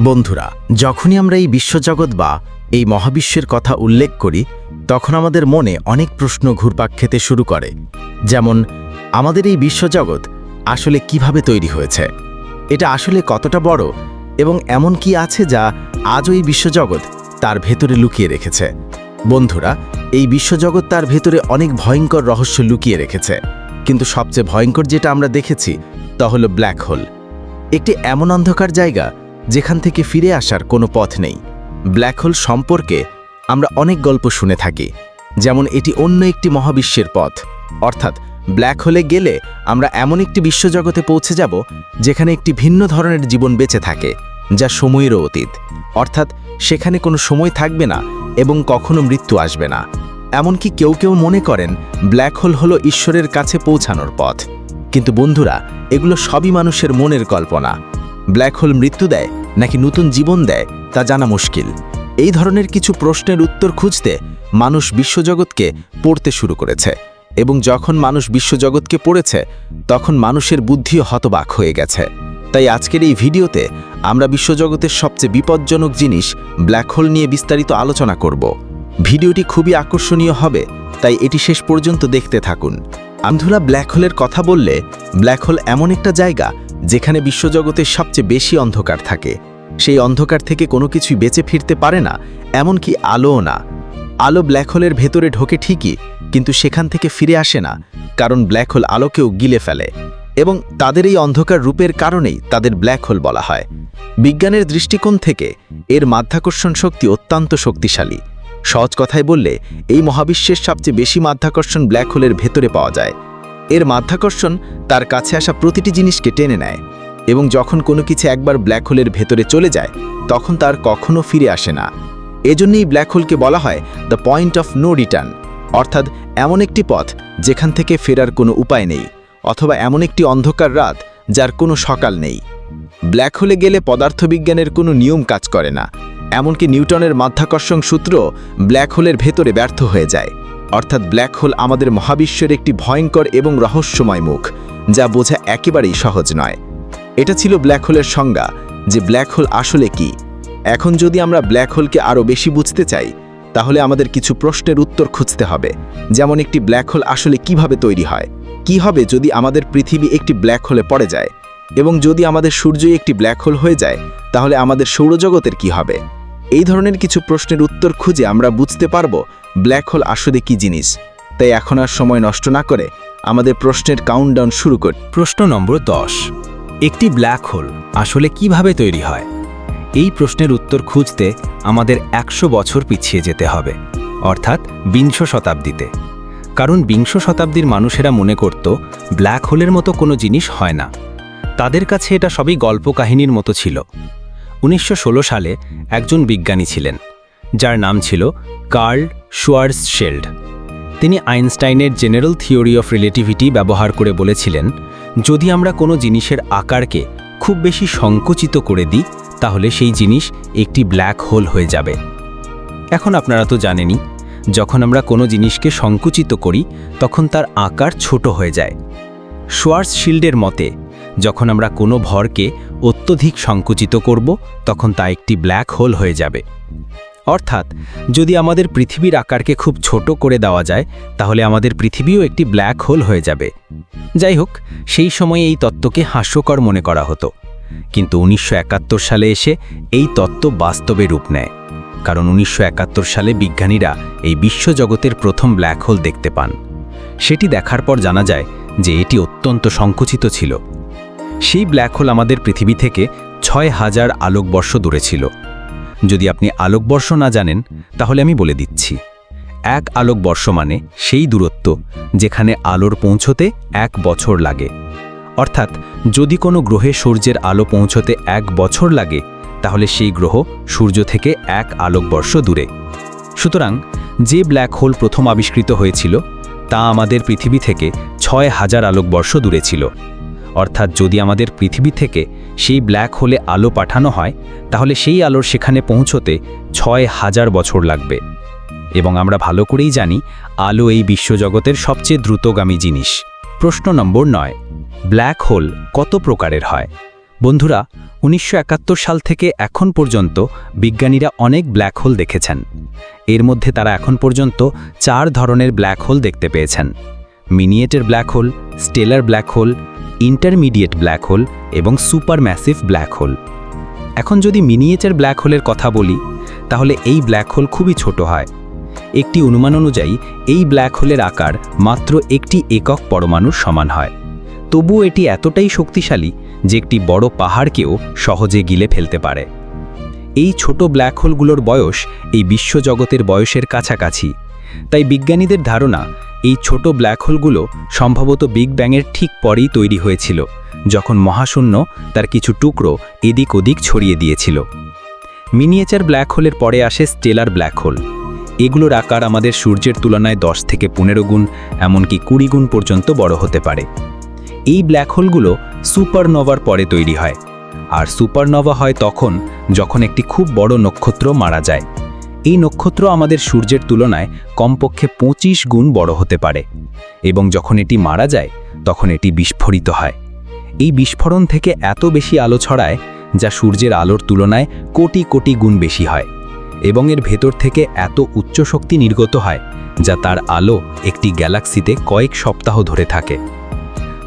বন্ধুরা, যখনই আমরা এই বিশ্বজগৎ বা এই মহাবিশ্বের কথা উল্লেখ করি, তখন আমাদের মনে অনেক প্রশ্ন ঘুরপাক খেতে শুরু করে। যেমন, আমাদের এই বিশ্বজগৎ আসলে কীভাবে তৈরি হয়েছে? এটা আসলে কতটা বড় এবং এমন কি আছে যা আজও এই বিশ্বজগৎ তার ভেতরে লুকিয়ে রেখেছে? বন্ধুরা, এই বিশ্বজগৎ তার ভেতরে অনেক ভয়ঙ্কর রহস্য লুকিয়ে রেখেছে। কিন্তু সবচেয়ে ভয়ঙ্কর যেটা আমরা দেখেছি তা হলো ব্ল্যাক হোল। একটি এমন অন্ধকার জায়গা যেখান থেকে ফিরে আসার কোনো পথ নেই। ব্ল্যাক হোল সম্পর্কে আমরা অনেক গল্প শুনে থাকি, যেমন এটি অন্য একটি মহাবিশ্বের পথ। অর্থাৎ ব্ল্যাক হোলে গেলে আমরা এমন একটি বিশ্বজগতে পৌঁছে যাব, যেখানে একটি ভিন্ন ধরনের জীবন বেঁচে থাকে, যা সময়েরও অতীত। অর্থাৎ, সেখানে কোনো সময় থাকবে না এবং কখনো মৃত্যু আসবে না। এমনকি কেউ কেউ মনে করেন ব্ল্যাক হোল হলো ঈশ্বরের কাছে পৌঁছানোর পথ। কিন্তু বন্ধুরা, এগুলো সবই মানুষের মনের কল্পনা। ব্ল্যাক হোল মৃত্যু দেয় নাকি নতুন জীবন দেয় তা জানা মুশকিল। এই ধরনের কিছু প্রশ্নের উত্তর খুঁজতে মানুষ বিশ্বজগৎকে পড়তে শুরু করেছে এবং যখন মানুষ বিশ্বজগৎকে পড়েছে, তখন মানুষের বুদ্ধিও হতবাক হয়ে গেছে। তাই আজকের এই ভিডিওতে আমরা বিশ্বজগতের সবচেয়ে বিপজ্জনক জিনিস ব্ল্যাক হোল নিয়ে বিস্তারিত আলোচনা করব। ভিডিওটি খুবই আকর্ষণীয় হবে, তাই এটি শেষ পর্যন্ত দেখতে থাকুন। আন্ধুলা ব্ল্যাক হোলের কথা বললে ব্ল্যাক হোল এমন একটা জায়গা যেখানে বিশ্বজগতের সবচেয়ে বেশি অন্ধকার থাকে। সেই অন্ধকার থেকে কোনো কিছুই বেঁচে ফিরতে পারে না, এমনকি আলোও না। আলো ব্ল্যাক হোলের ভেতরে ঢোকে ঠিকই, কিন্তু সেখান থেকে ফিরে আসে না, কারণ ব্ল্যাক হোল আলোকেও গিলে ফেলে। এবং তাদের এই অন্ধকার রূপের কারণেই তাদের ব্ল্যাক হোল বলা হয়। বিজ্ঞানের দৃষ্টিকোণ থেকে এর মাধ্যাকর্ষণ শক্তি অত্যন্ত শক্তিশালী। সহজ কথায় বললে, এই মহাবিশ্বের সবচেয়ে বেশি মাধ্যাকর্ষণ ব্ল্যাক হোলের ভেতরে পাওয়া যায়। এর মাধ্যাকর্ষণ তার কাছে আসা প্রতিটি জিনিসকে টেনে নেয় এবং যখন কোনো কিছু একবার ব্ল্যাক হোলের ভেতরে চলে যায়, তখন তার কখনো ফিরে আসে না। এজন্যই ব্ল্যাক হোলকে বলা হয় the point of no return অর্থাৎ এমন একটি পথ যেখান থেকে ফেরার কোনো উপায় নেই, অথবা এমন একটি অন্ধকার রাত যার কোনো সকাল নেই। ব্ল্যাক হোলে গেলে পদার্থবিজ্ঞানের কোনো নিয়ম কাজ করে না, এমনকি নিউটনের মাধ্যাকর্ষণ সূত্র ব্ল্যাক হোলের ভেতরে ব্যর্থ হয়ে যায়। অর্থাৎ ব্ল্যাক হোল আমাদের মহাবিশ্বের একটি ভয়ঙ্কর এবং রহস্যময় মুখ, যা বোঝা একেবারেই সহজ নয়। এটা ছিল ব্ল্যাক হোলের সংজ্ঞা, যে ব্ল্যাক হোল আসলে কি। এখন যদি আমরা ব্ল্যাক হোলকে আরও বেশি বুঝতে চাই, তাহলে আমাদের কিছু প্রশ্নের উত্তর খুঁজতে হবে, যেমন একটি ব্ল্যাক হোল আসলে কীভাবে তৈরি হয়, কি হবে যদি আমাদের পৃথিবী একটি ব্ল্যাক হোলে পড়ে যায়, এবং যদি আমাদের সূর্যই একটি ব্ল্যাক হোল হয়ে যায়, তাহলে আমাদের সৌরজগতের কি হবে? এই ধরনের কিছু প্রশ্নের উত্তর খুঁজে আমরা বুঝতে পারব ব্ল্যাক হোল আসলে কি জিনিস? তাই এখন আর সময় নষ্ট না করে আমাদের প্রশ্নের কাউন্টডাউন শুরু করি। প্রশ্ন নম্বর দশ। একটি ব্ল্যাক হোল আসলে কীভাবে তৈরি হয়? এই প্রশ্নের উত্তর খুঁজতে আমাদের একশো বছর পিছিয়ে যেতে হবে, অর্থাৎ বিংশ শতাব্দীতে। কারণ বিংশ শতাব্দীর মানুষেরা মনে করত, ব্ল্যাক হোলের মতো কোনো জিনিস হয় না। তাদের কাছে এটা সবই গল্প কাহিনীর মতো ছিল। উনিশশো ষোলো সালে একজন বিজ্ঞানী ছিলেন। যার নাম ছিল কার্ল শুয়ার্স শেল্ড তিনি আইনস্টাইনের জেনারেল থিওরি অফ রিলেটিভিটি ব্যবহার করে বলেছিলেন, যদি আমরা কোনো জিনিসের আকারকে খুব বেশি সংকুচিত করে দিই, তাহলে সেই জিনিস একটি ব্ল্যাক হোল হয়ে যাবে। এখন আপনারা তো জানেনই, যখন আমরা কোনো জিনিসকে সংকুচিত করি, তখন তার আকার ছোট হয়ে যায়। শোয়ার্স শিল্ডের মতে, যখন আমরা কোনো ভরকে অত্যধিক সংকুচিত করব, তখন তা একটি ব্ল্যাক হোল হয়ে যাবে। অর্থাৎ, যদি আমাদের পৃথিবীর আকারকে খুব ছোট করে দেওয়া যায়, তাহলে আমাদের পৃথিবীও একটি ব্ল্যাক হোল হয়ে যাবে। যাই হোক, সেই সময়ে এই তত্ত্বকে হাস্যকর মনে করা হতো। কিন্তু উনিশশো একাত্তর সালে এসে এই তত্ত্ব বাস্তবে রূপ নেয়। কারণ উনিশশো একাত্তর সালে বিজ্ঞানীরা এই বিশ্বজগতের প্রথম ব্ল্যাক হোল দেখতে পান। সেটি দেখার পর জানা যায় যে এটি অত্যন্ত সংকুচিত ছিল। সেই ব্ল্যাক হোল আমাদের পৃথিবী থেকে ছয় হাজার আলোকবর্ষ দূরে ছিল। যদি আপনি আলোকবর্ষ না জানেন, তাহলে আমি বলে দিচ্ছি। এক আলোকবর্ষ মানে সেই দূরত্ব যেখানে আলোর পৌঁছতে এক বছর লাগে। অর্থাৎ যদি কোনো গ্রহে সূর্যের আলো পৌঁছতে এক বছর লাগে, তাহলে সেই গ্রহ সূর্য থেকে এক আলোকবর্ষ দূরে। সুতরাং যে ব্ল্যাক হোল প্রথম আবিষ্কৃত হয়েছিল, তা আমাদের পৃথিবী থেকে ছয় হাজার আলোকবর্ষ দূরে ছিল। অর্থাৎ যদি আমাদের পৃথিবী থেকে সেই ব্ল্যাক হোলে আলো পাঠানো হয়, তাহলে সেই আলোর সেখানে পৌঁছতে ছয় হাজার বছর লাগবে। এবং আমরা ভালো করেই জানি, আলো এই বিশ্বজগতের সবচেয়ে দ্রুতগামী জিনিস। প্রশ্ন নম্বর নয়, ব্ল্যাক হোল কত প্রকারের হয়? বন্ধুরা, উনিশশো একাত্তর সাল থেকে এখন পর্যন্ত বিজ্ঞানীরা অনেক ব্ল্যাক হোল দেখেছেন। এর মধ্যে তারা এখন পর্যন্ত চার ধরনের ব্ল্যাক হোল দেখতে পেয়েছেন। মিনিয়েটের black hole, stellar black hole intermediate black hole এবং সুপার ম্যাসিভ ব্ল্যাক হোল। এখন যদি মিনিয়েচার ব্ল্যাক হোলের কথা বলি, তাহলে এই ব্ল্যাক হোল খুবই ছোট হয়। একটি অনুমান অনুযায়ী, এই ব্ল্যাক হোলের আকার মাত্র একটি একক পরমাণুর সমান হয়। তবুও এটি এতটাই শক্তিশালী যে একটি বড় পাহাড়কেও সহজে গিলে ফেলতে পারে। এই ছোট ব্ল্যাক হোলগুলোর বয়স এই বিশ্বজগতের বয়সের কাছাকাছি। তাই বিজ্ঞানীদের ধারণা এই ছোট ব্ল্যাক হোলগুলো সম্ভবত বিগ ব্যাংয়ের ঠিক পরেই তৈরি হয়েছিল, যখন মহাশূন্য তার কিছু টুকরো এদিক ওদিক ছড়িয়ে দিয়েছিল। মিনিয়েচার ব্ল্যাক হোলের পরে আসে স্টেলার ব্ল্যাক হোল এগুলোর আকার আমাদের সূর্যের তুলনায় দশ থেকে পনেরো গুণ, এমনকি কুড়ি গুণ পর্যন্ত বড় হতে পারে। এই ব্ল্যাক হোলগুলো সুপারনোভার পরে তৈরি হয়, আর সুপারনোভা হয় তখন, যখন একটি খুব বড় নক্ষত্র মারা যায়। এই নক্ষত্র আমাদের সূর্যের তুলনায় কমপক্ষে পঁচিশ গুণ বড় হতে পারে। এবং যখন এটি মারা যায়, তখন এটি বিস্ফোরিত হয়। এই বিস্ফোরণ থেকে এত বেশি আলো ছড়ায়, যা সূর্যের আলোর তুলনায় কোটি কোটি গুণ বেশি হয়। এবং এর ভেতর থেকে এত উচ্চ শক্তি নির্গত হয়, যা তার আলো একটি গ্যালাক্সিতে কয়েক সপ্তাহ ধরে থাকে।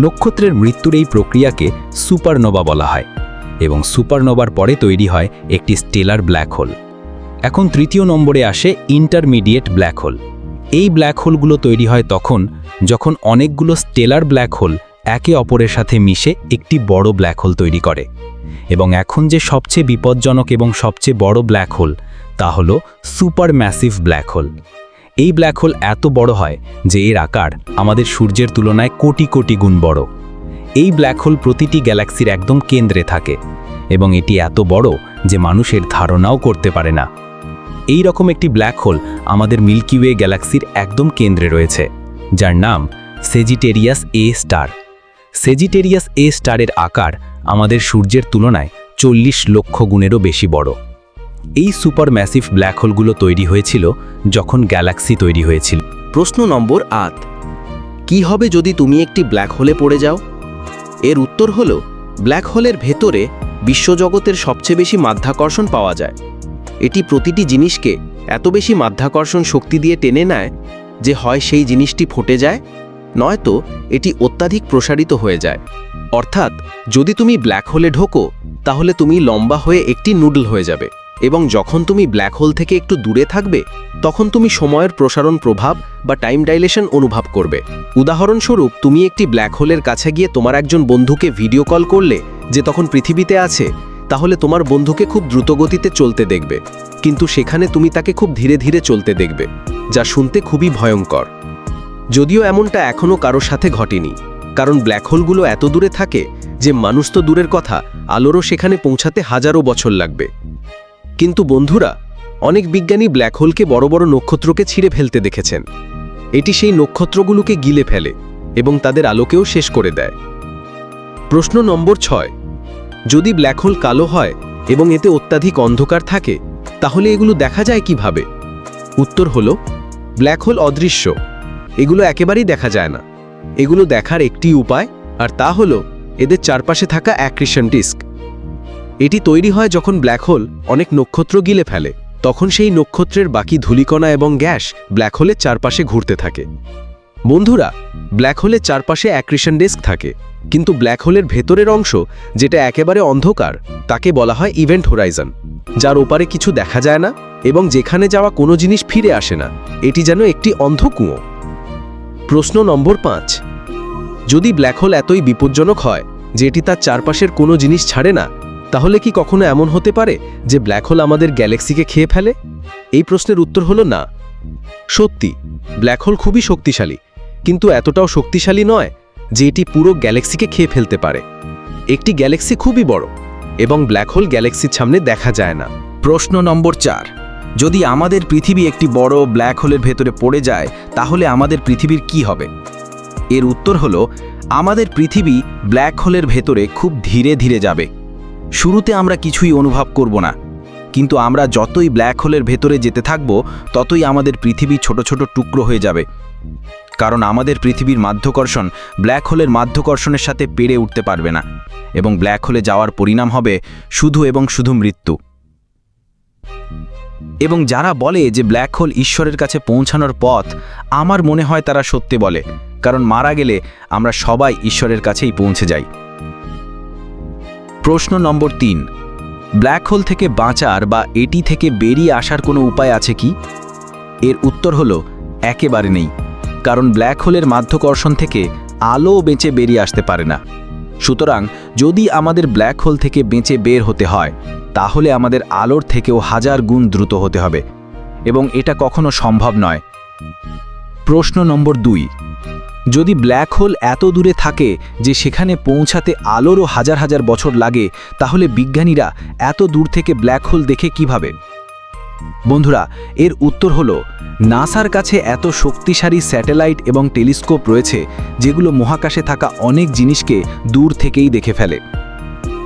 নক্ষত্রের মৃত্যুর এই প্রক্রিয়াকে সুপারনোভা বলা হয় এবং সুপারনোভার পরে তৈরি হয় একটি স্টেলার ব্ল্যাক হোল। এখন তৃতীয় নম্বরে আসে ইন্টারমিডিয়েট ব্ল্যাক হোল এই ব্ল্যাক হোলগুলো তৈরি হয় তখন যখন অনেকগুলো স্টেলার ব্ল্যাক হোল একে অপরের সাথে মিশে একটি বড় ব্ল্যাক হোল তৈরি করে। এবং এখন যে সবচেয়ে বিপজ্জনক এবং সবচেয়ে বড় ব্ল্যাক হোল তা হল সুপার ম্যাসিভ ব্ল্যাক হোল এই ব্ল্যাক হোল এত বড় হয় যে এর আকার আমাদের সূর্যের তুলনায় কোটি কোটি গুণ বড়। এই ব্ল্যাক হোল প্রতিটি গ্যালাক্সির একদম কেন্দ্রে থাকে এবং এটি এত বড় যে মানুষের ধারণাও করতে পারে না। এই রকম একটি ব্ল্যাক হোল আমাদের মিল্কি ওয়ে গ্যালাক্সির একদম কেন্দ্রে রয়েছে, যার নাম Sagittarius A star Sagittarius A স্টারের আকার আমাদের সূর্যের তুলনায় চল্লিশ লক্ষ গুণেরও বেশি বড়। এই সুপার ম্যাসিভ ব্ল্যাক হোলগুলো তৈরি হয়েছিল যখন গ্যালাক্সি তৈরি হয়েছিল। প্রশ্ন নম্বর আট, কি হবে যদি তুমি একটি ব্ল্যাক হোলে পড়ে যাও? এর উত্তর হল ব্ল্যাক হোলের ভেতরে বিশ্বজগতের সবচেয়ে বেশি মাধ্যাকর্ষণ পাওয়া যায়। এটি প্রতিটি জিনিসকে এত বেশি মাধ্যাকর্ষণ শক্তি দিয়ে টেনে নেয় যে হয় সেই জিনিসটি ফুটে যায়, নয়তো এটি অত্যাধিক প্রসারিত হয়ে যায়। অর্থাৎ, যদি তুমি ব্ল্যাক হোলে ঢোকো, তাহলে তুমি লম্বা হয়ে একটি নুডল হয়ে যাবে এবং যখন তুমি ব্ল্যাক হোল থেকে একটু দূরে থাকবে, তখন তুমি সময়ের প্রসারণ প্রভাব বা টাইম ডাইলেশন অনুভব করবে। উদাহরণস্বরূপ, তুমি একটি ব্ল্যাক হোলের কাছে গিয়ে তোমার একজন বন্ধুকে ভিডিও কল করলে যে তখন পৃথিবীতে আছে তাহলে তোমার বন্ধুকে খুব দ্রুতগতিতে চলতে দেখবে। কিন্তু সেখানে তুমি তাকে খুব ধীরে ধীরে চলতে দেখবে, যা শুনতে খুবই ভয়ঙ্কর। যদিও এমনটা এখনও কারোর সাথে ঘটেনি, কারণ ব্ল্যাক হোলগুলো এত দূরে থাকে যে মানুষ তো দূরের কথা, আলোরও সেখানে পৌঁছাতে হাজারো বছর লাগবে। কিন্তু বন্ধুরা, অনেক বিজ্ঞানী ব্ল্যাক হোলকে বড় বড় নক্ষত্রকে ছিঁড়ে ফেলতে দেখেছেন। এটি সেই নক্ষত্রগুলোকে গিলে ফেলে এবং তাদের আলোকেও শেষ করে দেয়। প্রশ্ন নম্বর ছয় যদি ব্ল্যাক হোল কালো হয় এবং এতে অত্যাধিক অন্ধকার থাকে, তাহলে এগুলো দেখা যায় কীভাবে? উত্তর হল ব্ল্যাক হোল অদৃশ্য। এগুলো একেবারেই দেখা যায় না। এগুলো দেখার একটি উপায়, আর তা হল, এদের চারপাশে থাকা অ্যাক্রিশন ডিস্ক এটি তৈরি হয় যখন ব্ল্যাক হোল অনেক নক্ষত্র গিলে ফেলে। তখন সেই নক্ষত্রের বাকি ধূলিকণা এবং গ্যাস ব্ল্যাক হোলের চারপাশে ঘুরতে থাকে। বন্ধুরা ব্ল্যাক হোলের চারপাশে অ্যাক্রিশন ডেস্ক থাকে, কিন্তু ব্ল্যাক হোলের ভেতরের অংশ, যেটা একেবারে অন্ধকার, তাকে বলা হয় ইভেন্ট হোরাইজন যার ওপারে কিছু দেখা যায় না এবং যেখানে যাওয়া কোনো জিনিস ফিরে আসে না, এটি যেন একটি অন্ধ কুঁয়ো। প্রশ্ন নম্বর পাঁচ, যদি ব্ল্যাক হোল এতই বিপজ্জনক হয় যে এটি তার চারপাশের কোনো জিনিস ছাড়ে না, তাহলে কি কখনো এমন হতে পারে যে ব্ল্যাক হোল আমাদের গ্যালাক্সিকে খেয়ে ফেলে? এই প্রশ্নের উত্তর হলো না। সত্যি ব্ল্যাক হোল খুবই শক্তিশালী কিন্তু এতটাও শক্তিশালী নয় যে এটি পুরো গ্যালাক্সিকে খেয়ে ফেলতে পারে। একটি গ্যালাক্সি খুবই বড় এবং ব্ল্যাক হোল গ্যালাক্সির সামনে দেখা যায় না। প্রশ্ন নম্বর চার, যদি আমাদের পৃথিবী একটি বড় ব্ল্যাক হোলের ভেতরে পড়ে যায়, তাহলে আমাদের পৃথিবীর কি হবে? এর উত্তর হল, আমাদের পৃথিবী ব্ল্যাক হোলের ভেতরে খুব ধীরে ধীরে যাবে। শুরুতে আমরা কিছুই অনুভব করব না, কিন্তু আমরা যতই ব্ল্যাক হোলের ভেতরে যেতে থাকব, ততই আমাদের পৃথিবী ছোট ছোট টুকরো হয়ে যাবে। কারণ আমাদের পৃথিবীর মাধ্যাকর্ষণ ব্ল্যাক হোলের মাধ্যাকর্ষণের সাথে পেরে উঠতে পারবে না। এবং ব্ল্যাক হোলে যাওয়ার পরিণাম হবে শুধু এবং শুধু মৃত্যু। এবং যারা বলে যে ব্ল্যাক হোল ঈশ্বরের কাছে পৌঁছানোর পথ, আমার মনে হয় তারা সত্যি বলে, কারণ মারা গেলে আমরা সবাই ঈশ্বরের কাছেই পৌঁছে যাই। প্রশ্ন নম্বর তিন, ব্ল্যাক হোল থেকে বাঁচার বা এটি থেকে বেরিয়ে আসার কোনো উপায় আছে কি? এর উত্তর হলো, একেবারে নেই। কারণ ব্ল্যাক হোলের মাধ্যাকর্ষণ থেকে আলো বেঁচে বেরিয়ে আসতে পারে না। সুতরাং যদি আমাদের ব্ল্যাক হোল থেকে বেঁচে বের হতে হয়, তাহলে আমাদের আলোর থেকেও হাজার গুণ দ্রুত হতে হবে। এবং এটা কখনো সম্ভব নয়। প্রশ্ন নম্বর দুই। যদি ব্ল্যাক হোল এত দূরে থাকে যে সেখানে পৌঁছাতে আলোরও হাজার হাজার বছর লাগে, তাহলে বিজ্ঞানীরা এত দূর থেকে ব্ল্যাক হোল দেখে কীভাবে? বন্ধুরা, এর উত্তর হলো, নাসার কাছে এত শক্তিশালী স্যাটেলাইট এবং টেলিস্কোপ রয়েছে, যেগুলো মহাকাশে থাকা অনেক জিনিসকে দূর থেকেই দেখে ফেলে।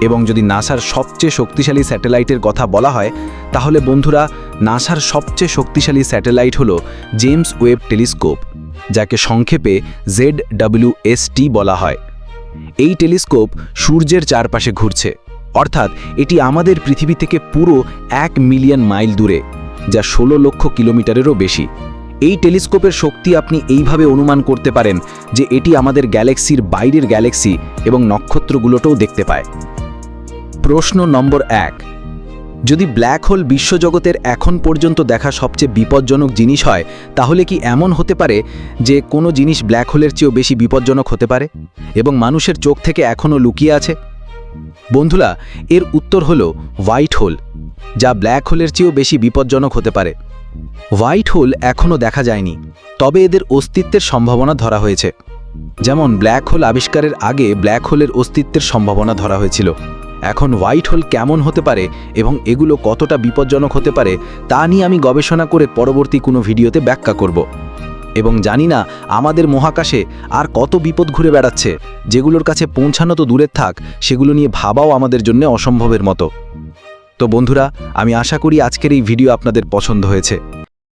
এবং যদি নাসার সবচেয়ে শক্তিশালী স্যাটেলাইটের কথা বলা হয়, তাহলে বন্ধুরা, নাসার সবচেয়ে শক্তিশালী স্যাটেলাইট হলো জেমস ওয়েব টেলিস্কোপ, যাকে সংক্ষেপে জেড বলা হয়। এই টেলিস্কোপ সূর্যের চারপাশে ঘুরছে। অর্থাৎ এটি আমাদের পৃথিবী থেকে পুরো এক মিলিয়ন মাইল দূরে, যা ষোলো লক্ষ কিলোমিটারেরও বেশি। এই টেলিস্কোপের শক্তি আপনি এইভাবে অনুমান করতে পারেন যে এটি আমাদের গ্যালাক্সির বাইরের গ্যালাক্সি এবং নক্ষত্রগুলোতেও দেখতে পায়। প্রশ্ন নম্বর এক, যদি ব্ল্যাক হোল বিশ্বজগতের এখন পর্যন্ত দেখা সবচেয়ে বিপজ্জনক জিনিস হয়, তাহলে কি এমন হতে পারে যে কোনো জিনিস ব্ল্যাক হোলের চেয়েও বেশি বিপজ্জনক হতে পারে এবং মানুষের চোখ থেকে এখনও লুকিয়ে আছে? বন্ধুরা, এর উত্তর হল হোয়াইট হোল, যা ব্ল্যাক হোলের চেয়েও বেশি বিপজ্জনক হতে পারে। হোয়াইট হোল এখনও দেখা যায়নি, তবে এদের অস্তিত্বের সম্ভাবনা ধরা হয়েছে। যেমন, ব্ল্যাক হোল আবিষ্কারের আগে ব্ল্যাক হোলের অস্তিত্বের সম্ভাবনা ধরা হয়েছিল। এখন হোয়াইট হোল কেমন হতে পারে এবং এগুলো কতটা বিপজ্জনক হতে পারে, তা নিয়ে আমি গবেষণা করে পরবর্তী কোনো ভিডিওতে ব্যাখ্যা করব। এবং জানি না আমাদের মহাকাশে আর কত বিপদ ঘুরে বেড়াচ্ছে। যেগুলোর কাছে পৌঁছানো তো দূরের থাক, সেগুলো নিয়ে ভাবাও আমাদের জন্য অসম্ভবের মতো। তো বন্ধুরা, আমি আশা করি আজকের এই ভিডিও আপনাদের পছন্দ হয়েছে।